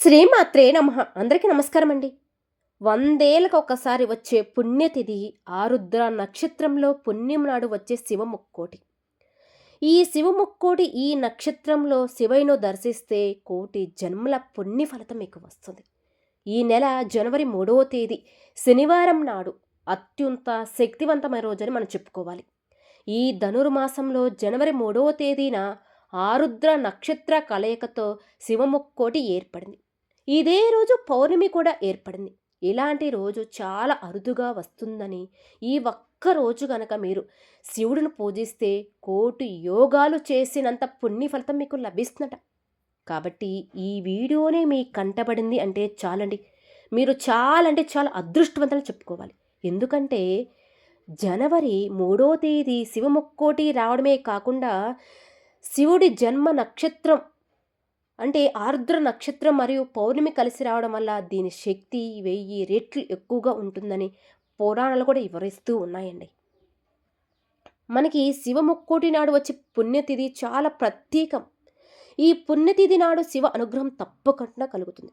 శ్రీమాత్రే నమ. అందరికీ నమస్కారం అండి వందేళ్ళకు ఒకసారి వచ్చే పుణ్యతిథి ఆరుద్ర నక్షత్రంలో పుణ్యం నాడు వచ్చే శివముక్కోటి. ఈ శివముక్కోటి ఈ నక్షత్రంలో శివైను దర్శిస్తే కోటి జన్మల పుణ్య ఫలితం మీకు వస్తుంది. ఈ నెల జనవరి మూడవ తేదీ శనివారం నాడు అత్యంత శక్తివంతమైన రోజని మనం చెప్పుకోవాలి. ఈ ధనుర్మాసంలో జనవరి మూడవ తేదీన ఆరుద్ర నక్షత్ర కలయికతో శివముక్కోటి ఏర్పడింది. ఇదే రోజు పౌర్ణమి కూడా ఏర్పడింది. ఇలాంటి రోజు చాలా అరుదుగా వస్తుందని ఈ ఒక్క రోజు గనక మీరు శివుడిని పూజిస్తే కోటి యోగాలు చేసినంత పుణ్య ఫలితం మీకు లభిస్తుందట. కాబట్టి ఈ వీడియోనే మీ కంటబడింది అంటే చాలండి. మీరు చాలా అంటే చాలా అదృష్టవంతులు చెప్పుకోవాలి. ఎందుకంటే జనవరి మూడో తేదీ శివముక్కోటి రావడమే కాకుండా శివుడి జన్మ నక్షత్రం అంటే ఆర్ద్ర నక్షత్రం మరియు పౌర్ణమి కలిసి రావడం వల్ల దీని శక్తి వెయ్యి రెట్లు ఎక్కువగా ఉంటుందని పురాణాలు కూడా వివరిస్తూ ఉన్నాయండి. మనకి శివముక్కోటి నాడు వచ్చే పుణ్యతిథి చాలా ప్రత్యేకం. ఈ పుణ్యతిథి నాడు శివ అనుగ్రహం తప్పకుండా కలుగుతుంది.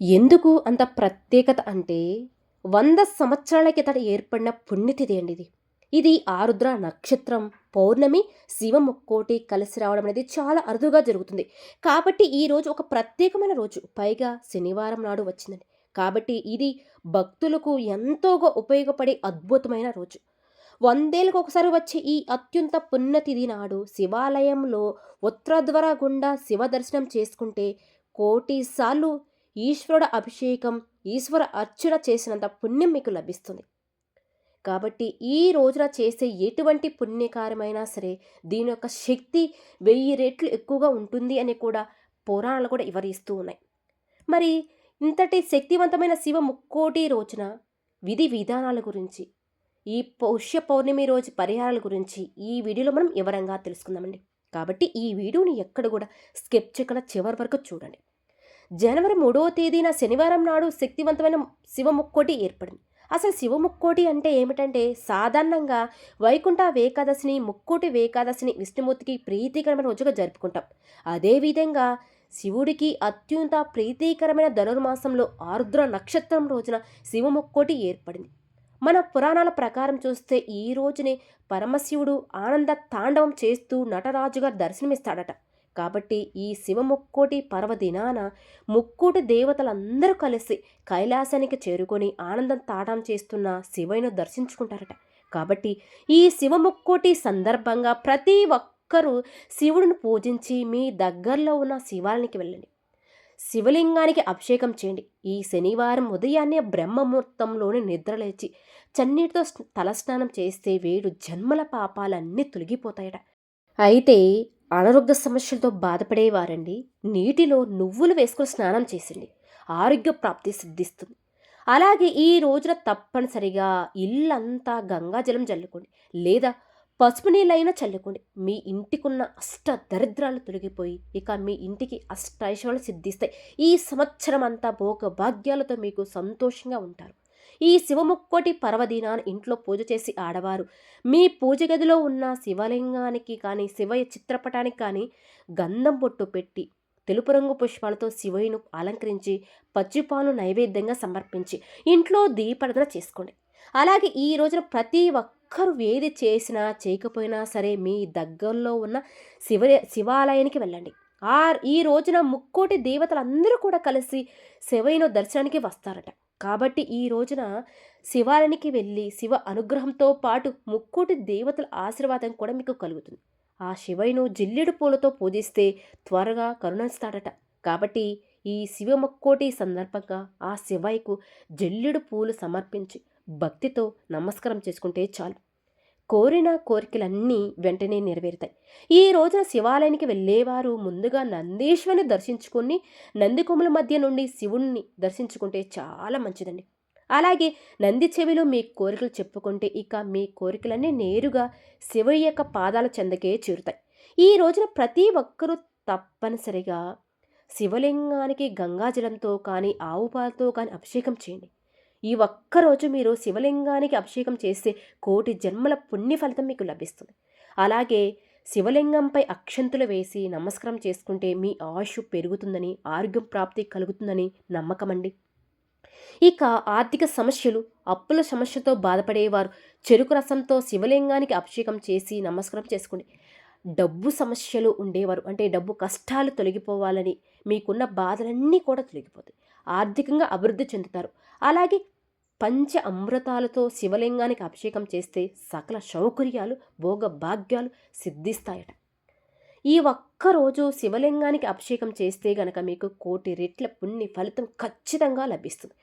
ఎందుకు అంత ప్రత్యేకత అంటే వంద సంవత్సరాల కిందట ఏర్పడిన పుణ్యతిథి అండి ఇది. ఇది ఆరుద్ర నక్షత్రం పౌర్ణమి శివముక్కోటి కలిసి రావడం అనేది చాలా అరుదుగా జరుగుతుంది. కాబట్టి ఈ రోజు ఒక ప్రత్యేకమైన రోజు. పైగా శనివారం నాడు వచ్చిందండి. కాబట్టి ఇది భక్తులకు ఎంతోగా ఉపయోగపడే అద్భుతమైన రోజు. వందేళ్ళకు ఒకసారి వచ్చే ఈ అత్యంత పుణ్యతిథి నాడు శివాలయంలో ఉత్తరద్వార గుండా శివ దర్శనం చేసుకుంటే కోటి సార్లు ఈశ్వరుడు అభిషేకం ఈశ్వర అర్చన చేసినంత పుణ్యం మీకు లభిస్తుంది. కాబట్టి ఈ రోజున చేసే ఎటువంటి పుణ్యకారమైనా సరే దీని యొక్క శక్తి వెయ్యి రెట్లు ఎక్కువగా ఉంటుంది అని కూడా పురాణాలు కూడా వివరిస్తూ ఉన్నాయి. మరి ఇంతటి శక్తివంతమైన శివ ముక్కోటి రోజున విధి విధానాల గురించి ఈ పౌష్య పౌర్ణమి రోజు పరిహారాల గురించి ఈ వీడియోలో మనం వివరంగా తెలుసుకుందామండి. కాబట్టి ఈ వీడియోని ఎక్కడ కూడా స్కెప్ చేయకుండా చివరి వరకు చూడండి. జనవరి మూడవ తేదీన శనివారం నాడు శక్తివంతమైన శివ ముక్కోటి ఏర్పడింది. అసలు శివ ముక్కోటి అంటే ఏమిటంటే సాధారణంగా వైకుంఠ వేకాదశిని ముక్కోటి వేకాదశిని విష్ణుమూర్తికి ప్రీతికరమైన రోజుగా జరుపుకుంటాం. అదేవిధంగా శివుడికి అత్యంత ప్రీతికరమైన ధనుర్మాసంలో ఆరుద్ర నక్షత్రం రోజున శివ ముక్కోటి ఏర్పడింది. మన పురాణాల ప్రకారం చూస్తే ఈ రోజునే పరమశివుడు ఆనంద తాండవం చేస్తూ నటరాజుగా దర్శనమిస్తాడట. కాబట్టి ఈ శివ ముక్కోటి పర్వదినాన ముక్కోటి దేవతలందరూ కలిసి కైలాసానికి చేరుకొని ఆనందం తాటం చేస్తున్న శివయ్యను దర్శించుకుంటారట. కాబట్టి ఈ శివ ముక్కోటి సందర్భంగా ప్రతి ఒక్కరూ శివుడిని పూజించి మీ దగ్గరలో ఉన్న శివాలయానికి వెళ్ళండి. శివలింగానికి అభిషేకం చేయండి. ఈ శనివారం ఉదయాన్నే బ్రహ్మముహూర్తంలోని నిద్రలేచి చన్నీటితో తలస్నానం చేస్తే వేడు జన్మల పాపాలన్నీ తొలగిపోతాయట. అయితే అనారోగ్య సమస్యలతో బాధపడేవారండి. నీటిలో నువ్వులు వేసుకుని స్నానం చేసింది. ఆరోగ్య ప్రాప్తి సిద్ధిస్తుంది. అలాగే ఈ రోజున తప్పనిసరిగా ఇల్లంతా గంగాజలం చల్లుకోండి. లేదా పసుపు నీళ్ళైనా చల్లుకోండి. మీ ఇంటికున్న అష్ట దరిద్రాలు తొలగిపోయి ఇక మీ ఇంటికి అష్ట ఐశ్వర్యాలు సిద్ధిస్తాయి. ఈ సంవత్సరం అంతా భోగ భాగ్యాలతో మీకు సంతోషంగా ఉంటారు. ఈ శివముక్కోటి పర్వదినాన్ని ఇంట్లో పూజ చేసి ఆడవారు. మీ పూజ గదిలో ఉన్న శివలింగానికి కానీ శివయ చిత్రపటానికి కానీ గంధం పొట్టు పెట్టి తెలుపు రంగు పుష్పాలతో శివయ్యను అలంకరించి పచ్చిపాలు నైవేద్యంగా సమర్పించి ఇంట్లో దీపారాధన చేసుకోండి. అలాగే ఈ రోజున ప్రతి ఒక్కరు వేది చేసినా చేయకపోయినా సరే మీ దగ్గరలో ఉన్న శివ శివాలయానికి వెళ్ళండి. ఆ ఈ రోజున ముక్కోటి దేవతలందరూ కూడా కలిసి శివయ్యను దర్శనానికి వస్తారట. కాబట్టి ఈ రోజున శివాలయానికి వెళ్ళి శివ అనుగ్రహంతో పాటు ముక్కోటి దేవతల ఆశీర్వాదం కూడా మీకు కలుగుతుంది. ఆ శివయ్యను జిల్లెడు పూలతో పూజిస్తే త్వరగా కరుణిస్తాడట. కాబట్టి ఈ శివ ముక్కోటి సందర్భంగా ఆ శివయ్యకు జల్లుడు పూలు సమర్పించి భక్తితో నమస్కారం చేసుకుంటే చాలు. కోరిన కోరికలన్నీ వెంటనే నెరవేరుతాయి. ఈ రోజున శివాలయానికి వెళ్ళేవారు ముందుగా నందీశ్వరిని దర్శించుకుని నందికొమ్మల మధ్య నుండి శివుణ్ణి దర్శించుకుంటే చాలా మంచిదండి. అలాగే నంది చెవిలో మీ కోరికలు చెప్పుకుంటే ఇక మీ కోరికలన్నీ నేరుగా శివయ్య యొక్క పాదాల చెందకే చేరుతాయి. ఈ రోజున ప్రతి ఒక్కరూ తప్పనిసరిగా శివలింగానికి గంగాజలంతో కానీ ఆవు పాలతో కానీ అభిషేకం చేయండి. ఈ ఒక్కరోజు మీరు శివలింగానికి అభిషేకం చేస్తే కోటి జన్మల పుణ్య ఫలితం మీకు లభిస్తుంది. అలాగే శివలింగంపై అక్షంతులు వేసి నమస్కారం చేసుకుంటే మీ ఆయుష్ పెరుగుతుందని ఆరోగ్యం ప్రాప్తి కలుగుతుందని నమ్మకమండి. ఇక ఆర్థిక సమస్యలు అప్పుల సమస్యతో బాధపడేవారు చెరుకు రసంతో శివలింగానికి అభిషేకం చేసి నమస్కారం చేసుకోండి. డబ్బు సమస్యలు ఉండేవారు అంటే డబ్బు కష్టాలు తొలగిపోవాలని మీకున్న బాధలన్నీ కూడా తొలగిపోతాయి. ఆర్థికంగా అభివృద్ధి చెందుతారు. అలాగే పంచ అమృతాలతో శివలింగానికి అభిషేకం చేస్తే సకల సౌకర్యాలు భోగ భాగ్యాలు సిద్ధిస్తాయట. ఈ ఒక్కరోజు శివలింగానికి అభిషేకం చేస్తే గనక మీకు కోటి రెట్ల పుణ్య ఫలితం ఖచ్చితంగా లభిస్తుంది.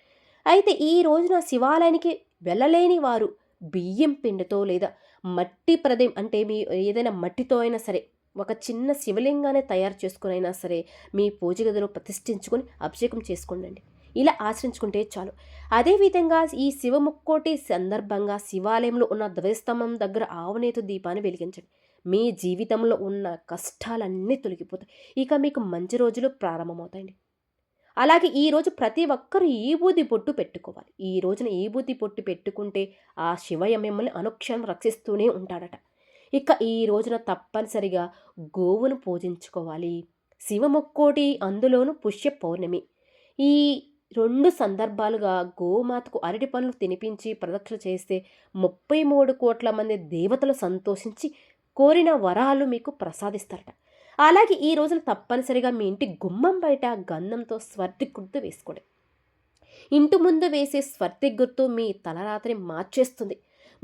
అయితే ఈ రోజున శివాలయానికి వెళ్ళలేని వారు బియ్యం పిండితో లేదా మట్టి ప్రదేం అంటే మీ ఏదైనా మట్టితో అయినా సరే ఒక చిన్న శివలింగాన్ని తయారు చేసుకుని అయినా సరే మీ పూజ గదిలో ప్రతిష్ఠించుకొని అభిషేకం చేసుకోండి ఇలా ఆచరించుకుంటే చాలు. అదేవిధంగా ఈ శివముక్కోటి సందర్భంగా శివాలయంలో ఉన్న ధ్వజస్తంభం దగ్గర ఆవునేతు దీపాన్ని వెలిగించండి. మీ జీవితంలో ఉన్న కష్టాలన్నీ తొలగిపోతాయి. ఇక మీకు మంచి రోజులు ప్రారంభమవుతాయండి. అలాగే ఈరోజు ప్రతి ఒక్కరూ ఈబూది పొట్టు పెట్టుకోవాలి. ఈ రోజున ఈబూది పొట్టు పెట్టుకుంటే ఆ శివయ్య మిమ్మల్ని అనుక్షణం రక్షిస్తూనే ఉంటాడట. ఇక ఈ రోజున తప్పనిసరిగా గోవును పూజించుకోవాలి. శివముక్కోటి అందులోను పుష్య పౌర్ణమి. ఈ రెండు సందర్భాలుగా గోమాతకు అరటి పనులు తినిపించి ప్రదక్షిణ చేస్తే ముప్పై మూడు కోట్ల మంది దేవతలు సంతోషించి కోరిన వరాలు మీకు ప్రసాదిస్తారట. అలాగే ఈ రోజున తప్పనిసరిగా మీ ఇంటి గుమ్మం బయట గంధంతో స్వర్తి గుర్తు వేసుకోండి. ఇంటి ముందు వేసే స్వర్తి గుర్తు మీ తలరాత్రి మార్చేస్తుంది.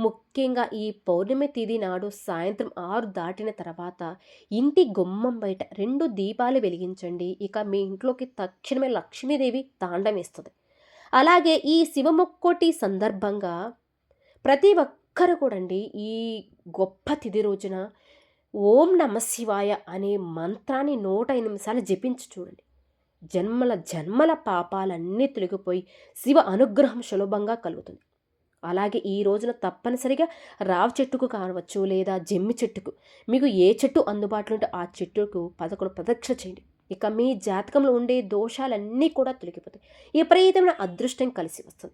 ముఖ్యంగా ఈ పౌర్ణమి తేదీ నాడు సాయంత్రం ఆరు దాటిన తర్వాత ఇంటి గుమ్మం బయట రెండు దీపాలు వెలిగించండి. ఇక మీ ఇంట్లోకి తక్షణమే లక్ష్మీదేవి తాండమిస్తుంది. అలాగే ఈ శివమొక్కోటి సందర్భంగా ప్రతి ఒక్కరు కూడండి ఈ గొప్ప తిథి రోజున ఓం నమ శివాయ అనే మంత్రాన్ని నూట నిమిషాలు జపించి చూడండి. జన్మల జన్మల పాపాలన్నీ తొలగిపోయి శివ అనుగ్రహం సులభంగా కలుగుతుంది. అలాగే ఈ రోజున తప్పనిసరిగా రావి చెట్టుకు కావచ్చు లేదా జమ్మి చెట్టుకు. మీకు ఏ చెట్టు అందుబాటులో ఉంటే ఆ చెట్టుకు పదకొండు ప్రదక్షిణ చేయండి. ఇక మీ జాతకంలో ఉండే దోషాలన్నీ కూడా తొలగిపోతాయి. విపరీతమైన అదృష్టం కలిసి వస్తుంది.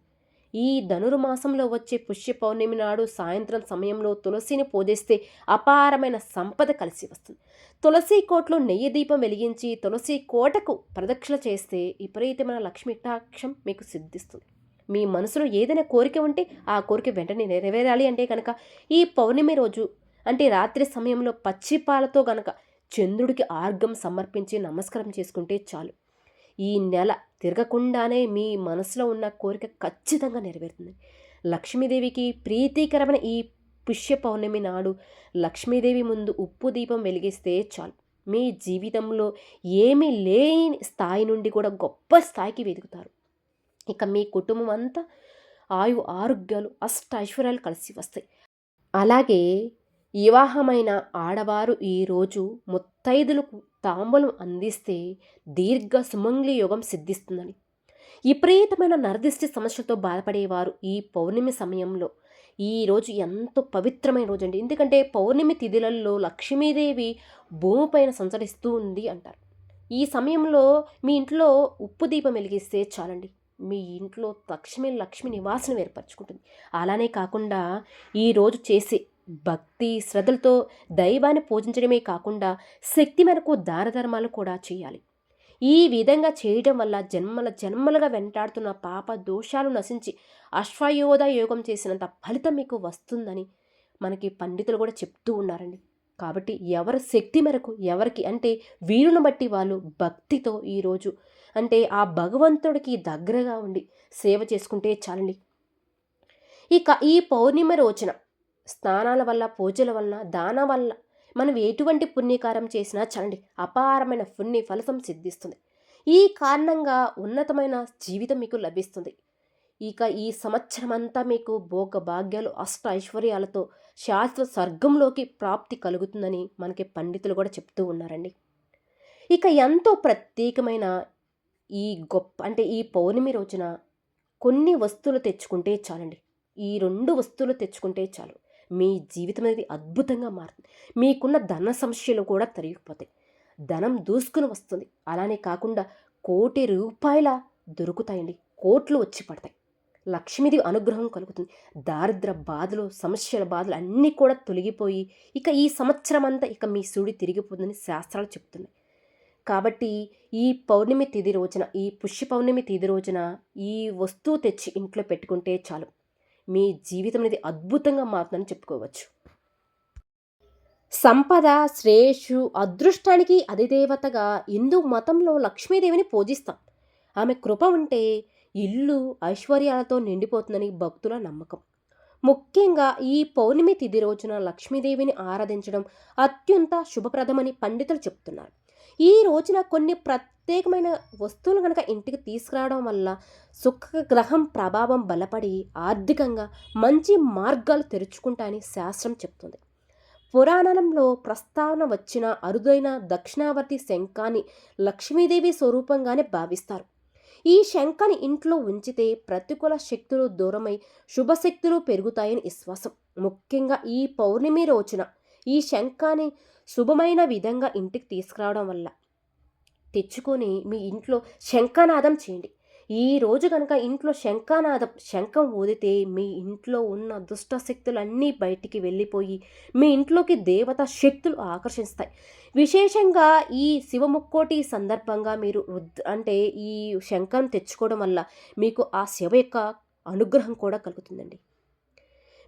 ఈ ధనుర్మాసంలో వచ్చే పుష్య పౌర్ణమి నాడు సాయంత్రం సమయంలో తులసిని పూజిస్తే అపారమైన సంపద కలిసి వస్తుంది. తులసి కోటలో నెయ్యి దీపం వెలిగించి తులసి కోటకు ప్రదక్షిణ చేస్తే విపరీతమైన లక్ష్మీటాక్షం మీకు సిద్ధిస్తుంది. మీ మనసులో ఏదైనా కోరిక ఉంటే ఆ కోరిక వెంటనే నెరవేరాలి అంటే కనుక ఈ పౌర్ణమి రోజు అంటే రాత్రి సమయంలో పచ్చిపాలతో గనక చంద్రుడికి ఆర్గం సమర్పించి నమస్కారం చేసుకుంటే చాలు. ఈ నెల తిరగకుండానే మీ మనసులో ఉన్న కోరిక ఖచ్చితంగా నెరవేరుతుంది. లక్ష్మీదేవికి ప్రీతికరమైన ఈ పుష్య పౌర్ణమి నాడు లక్ష్మీదేవి ముందు ఉప్పు దీపం వెలిగిస్తే చాలు. మీ జీవితంలో ఏమీ లేని స్థాయి నుండి కూడా గొప్ప స్థాయికి వెతుకుతారు. ఇక మీ కుటుంబం అంతా ఆయు ఆరోగ్యాలు అష్ట ఐశ్వర్యాలు కలిసి వస్తాయి. అలాగే వివాహమైన ఆడవారు ఈరోజు ముత్తైదులకు తాంబూలం అందిస్తే దీర్ఘ సుమంగ్లి యోగం సిద్ధిస్తుందని. విపరీతమైన నరదిష్టి సమస్యలతో బాధపడేవారు ఈ పౌర్ణమి సమయంలో. ఈరోజు ఎంతో పవిత్రమైన రోజు అండి. ఎందుకంటే పౌర్ణమి తిథులలో లక్ష్మీదేవి భూమిపైన సంచరిస్తూ ఉంది అంటారు. ఈ సమయంలో మీ ఇంట్లో ఉప్పు దీపం వెలిగిస్తే చాలండి. మీ ఇంట్లో లక్ష్మి లక్ష్మి నివాసనం ఏర్పరచుకుంటుంది. అలానే కాకుండా ఈరోజు చేసే భక్తి శ్రద్ధలతో దైవాన్ని పూజించడమే కాకుండా శక్తి మనకు దానధర్మాలు కూడా చేయాలి. ఈ విధంగా చేయడం వల్ల జన్మల జన్మలుగా వెంటాడుతున్న పాప దోషాలు నశించి అశ్వయోధ యోగం చేసినంత ఫలితం మీకు వస్తుందని మనకి పండితులు కూడా చెప్తూ ఉన్నారండి. కాబట్టి ఎవరి శక్తి మేరకు ఎవరికి అంటే వీరుని బట్టి వాళ్ళు భక్తితో ఈరోజు అంటే ఆ భగవంతుడికి దగ్గరగా ఉండి సేవ చేసుకుంటే చాలండి. ఇక ఈ పౌర్ణిమ రోజున స్నానాల వల్ల పూజల వలన దాన వల్ల మనం ఎటువంటి పుణ్యకారం చేసినా చాలండి అపారమైన పుణ్య ఫలితం సిద్ధిస్తుంది. ఈ కారణంగా ఉన్నతమైన జీవితం మీకు లభిస్తుంది. ఇక ఈ సంవత్సరం అంతా మీకు భోగ భాగ్యాలు అష్ట ఐశ్వర్యాలతో శాశ్వత స్వర్గంలోకి ప్రాప్తి కలుగుతుందని మనకి పండితులు కూడా చెప్తూ ఉన్నారండి. ఇక ఎంతో ప్రత్యేకమైన ఈ గొప్ప అంటే ఈ పౌర్ణమి రోజున కొన్ని వస్తువులు తెచ్చుకుంటే చాలండి. ఈ రెండు వస్తువులు తెచ్చుకుంటే చాలు. మీ జీవితం అనేది అద్భుతంగా మారుతుంది. మీకున్న ధన సమస్యలు కూడా తరిగిపోతాయి. ధనం దూసుకుని వస్తుంది. అలానే కాకుండా కోటి రూపాయల దొరుకుతాయండి. కోట్లు వచ్చి పడతాయి. లక్ష్మీదేవి అనుగ్రహం కలుగుతుంది. దారిద్ర బాధలు సమస్యల బాధలు అన్నీ కూడా తొలగిపోయి ఇక ఈ సంవత్సరం అంతా ఇక మీ సుడి తిరిగిపోతుందని శాస్త్రాలు చెప్తున్నాయి. కాబట్టి ఈ పౌర్ణమి తిది రోజున ఈ పుష్య పౌర్ణమి తిది రోజున ఈ వస్తువు తెచ్చి ఇంట్లో పెట్టుకుంటే చాలు. మీ జీవితం అనేది అద్భుతంగా మారుతుందని చెప్పుకోవచ్చు. సంపద శ్రేయస్సు అదృష్టానికి అధిదేవతగా హిందూ మతంలో లక్ష్మీదేవిని పూజిస్తాం. ఆమె కృప ఉంటే ఇల్లు ఐశ్వర్యాలతో నిండిపోతుందని భక్తుల నమ్మకం. ముఖ్యంగా ఈ పౌర్ణమి తిథి రోజున లక్ష్మీదేవిని ఆరాధించడం అత్యంత శుభప్రదమని పండితులు చెప్తున్నారు ఈ రోజున కొన్ని ప్రత్యేకమైన వస్తువులు కనుక ఇంటికి తీసుకురావడం వల్ల సుఖగ్రహం ప్రభావం బలపడి ఆర్థికంగా మంచి మార్గాలు తెరుచుకుంటాయని శాస్త్రం చెప్తుంది పురాణంలో ప్రస్తావన వచ్చిన అరుదైన దక్షిణావర్తి శంఖాన్ని లక్ష్మీదేవి స్వరూపంగానే భావిస్తారు. ఈ శంఖని ఇంట్లో ఉంచితే ప్రతికూల శక్తులు దూరమై శుభశక్తులు పెరుగుతాయని విశ్వాసం. ముఖ్యంగా ఈ పౌర్ణమి రోజున ఈ శంఖాన్ని శుభమైన విధంగా ఇంటికి తీసుకురావడం వల్ల తెచ్చుకొని మీ ఇంట్లో శంఖనాదం చేయండి. ఈ రోజు కనుక ఇంట్లో శంఖానాద శంఖం ఊదితే మీ ఇంట్లో ఉన్న దుష్ట శక్తులన్నీ బయటికి వెళ్ళిపోయి మీ ఇంట్లోకి దేవత శక్తులు ఆకర్షిస్తాయి. విశేషంగా ఈ శివముక్కోటి సందర్భంగా మీరు అంటే ఈ శంఖం తెచ్చుకోవడం వల్ల మీకు ఆ శివ యొక్క అనుగ్రహం కూడా కలుగుతుందండి.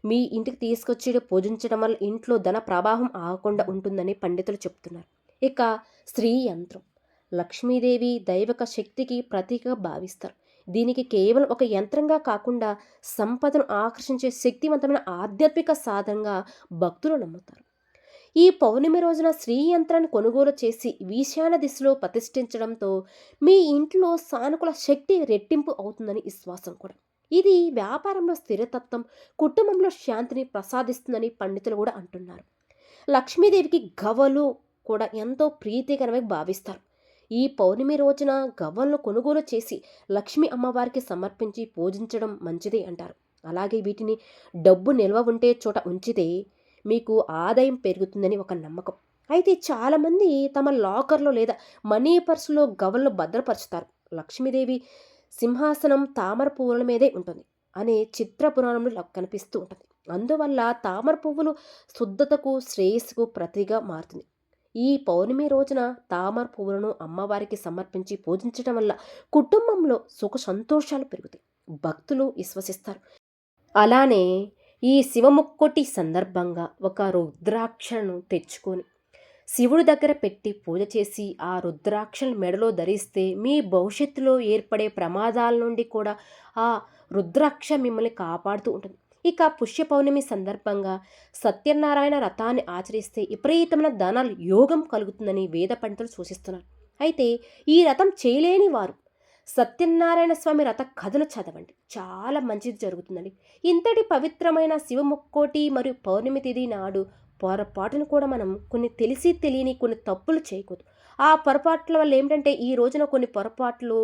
మీ ఇంటికి తీసుకొచ్చి పూజించడం వల్ల ఇంట్లో ధన ప్రవాహం ఆగకుండా ఉంటుందని పండితులు చెప్తున్నారు. ఇక స్త్రీ యంత్రం. లక్ష్మీదేవి దైవక శక్తికి ప్రతీకగా భావిస్తారు. దీనికి కేవలం ఒక యంత్రంగా కాకుండా సంపదను ఆకర్షించే శక్తివంతమైన ఆధ్యాత్మిక సాధనంగా భక్తులు నమ్ముతారు. ఈ పౌర్ణమి రోజున శ్రీ యంత్రాన్ని కొనుగోలు చేసి ఈశాన దిశలో ప్రతిష్ఠించడంతో మీ ఇంట్లో సానుకూల శక్తి రెట్టింపు అవుతుందని విశ్వాసం కూడా. ఇది వ్యాపారంలో స్థిరతత్వం కుటుంబంలో శాంతిని ప్రసాదిస్తుందని పండితులు కూడా అంటున్నారు. లక్ష్మీదేవికి గవలు కూడా ఎంతో ప్రీతికరమై భావిస్తారు. ఈ పౌర్ణమి రోజున గవ్వలను కొనుగోలు చేసి లక్ష్మీ అమ్మవారికి సమర్పించి పూజించడం మంచిది అంటారు. అలాగే వీటిని డబ్బు నిల్వ ఉంటే చోట ఉంచితే మీకు ఆదాయం పెరుగుతుందని ఒక నమ్మకం. అయితే చాలామంది తమ లాకర్లో లేదా మనీ పర్సులో గవ్వలను భద్రపరుచుతారు లక్ష్మీదేవి సింహాసనం తామర పువ్వుల మీదే ఉంటుంది అనే చిత్ర పురాణంలో కనిపిస్తూ ఉంటుంది. అందువల్ల తామర పువ్వులు శుద్ధతకు శ్రేయస్సుకు ప్రతిగా మారుతుంది. ఈ పౌర్ణమి రోజున తామర పువ్వులను అమ్మవారికి సమర్పించి పూజించడం వల్ల కుటుంబంలో సుఖ సంతోషాలు పెరుగుతాయి. భక్తులు విశ్వసిస్తారు. అలానే ఈ శివముక్కొటి సందర్భంగా ఒక రుద్రాక్షను తెచ్చుకొని శివుడి దగ్గర పెట్టి పూజ చేసి ఆ రుద్రాక్షను మెడలో ధరిస్తే మీ భవిష్యత్తులో ఏర్పడే ప్రమాదాల నుండి కూడా ఆ రుద్రాక్ష మిమ్మల్ని కాపాడుతూ ఉంటుంది. ఇక పుష్య పౌర్ణమి సందర్భంగా సత్యనారాయణ రథాన్ని ఆచరిస్తే విపరీతమైన ధనాలు యోగం కలుగుతుందని వేద పండితులు సూచిస్తున్నారు. అయితే ఈ రథం చేయలేని వారు సత్యనారాయణ స్వామి రథ కథను చదవండి. చాలా మంచిది జరుగుతుందండి. ఇంతటి పవిత్రమైన శివముక్కోటి మరియు పౌర్ణమి తిథి నాడు పొరపాటును కూడా మనం కొన్ని తెలిసి తెలియని కొన్ని తప్పులు చేయకూడదు. ఆ పొరపాట్ల వల్ల ఏమిటంటే ఈ రోజున కొన్ని పొరపాట్లు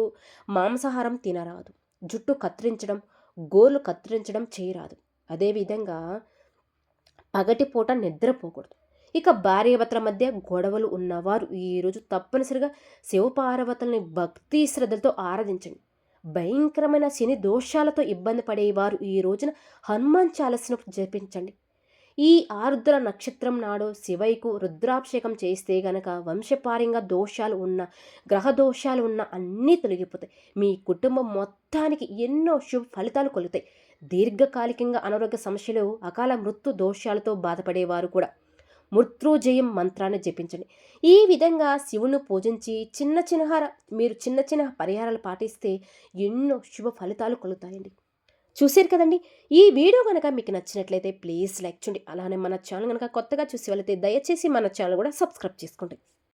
మాంసాహారం తినరాదు. జుట్టు కత్తిరించడం గోర్లు కత్తిరించడం చేయరాదు. అదేవిధంగా పగటిపూట నిద్రపోకూడదు ఇక భార్యాభర్తల మధ్య గొడవలు ఉన్నవారు ఈరోజు తప్పనిసరిగా శివపార్వతుల్ని భక్తి శ్రద్ధలతో ఆరాధించండి. భయంకరమైన శని దోషాలతో ఇబ్బంది పడేవారు ఈ రోజున హనుమాన్ చాలస్సును జపించండి. ఈ ఆరుద్ర నక్షత్రం నాడు శివయ్యకు రుద్రాభిషేకం చేస్తే గనక వంశపారంగా దోషాలు ఉన్న గ్రహ దోషాలు ఉన్న అన్నీ తొలగిపోతాయి. మీ కుటుంబం మొత్తానికి ఎన్నో శుభ ఫలితాలు కొలుతాయి దీర్ఘకాలికంగా అనారోగ్య సమస్యలు అకాల మృత్యు దోషాలతో బాధపడేవారు కూడా. మృత్యుజయం మంత్రాన్ని జపించండి. ఈ విధంగా శివుని పూజించి చిన్న చిన్న మీరు చిన్న చిన్న పరిహారాలు పాటిస్తే ఎన్నో శుభ ఫలితాలు కలుగుతాయండి. చూసారు కదండి. ఈ వీడియో కనుక మీకు నచ్చినట్లయితే ప్లీజ్ లైక్ చేయండి. అలానే మన ఛానల్ కనుక కొత్తగా చూసి వెళితే దయచేసి మన ఛానల్ కూడా సబ్స్క్రైబ్ చేసుకోండి.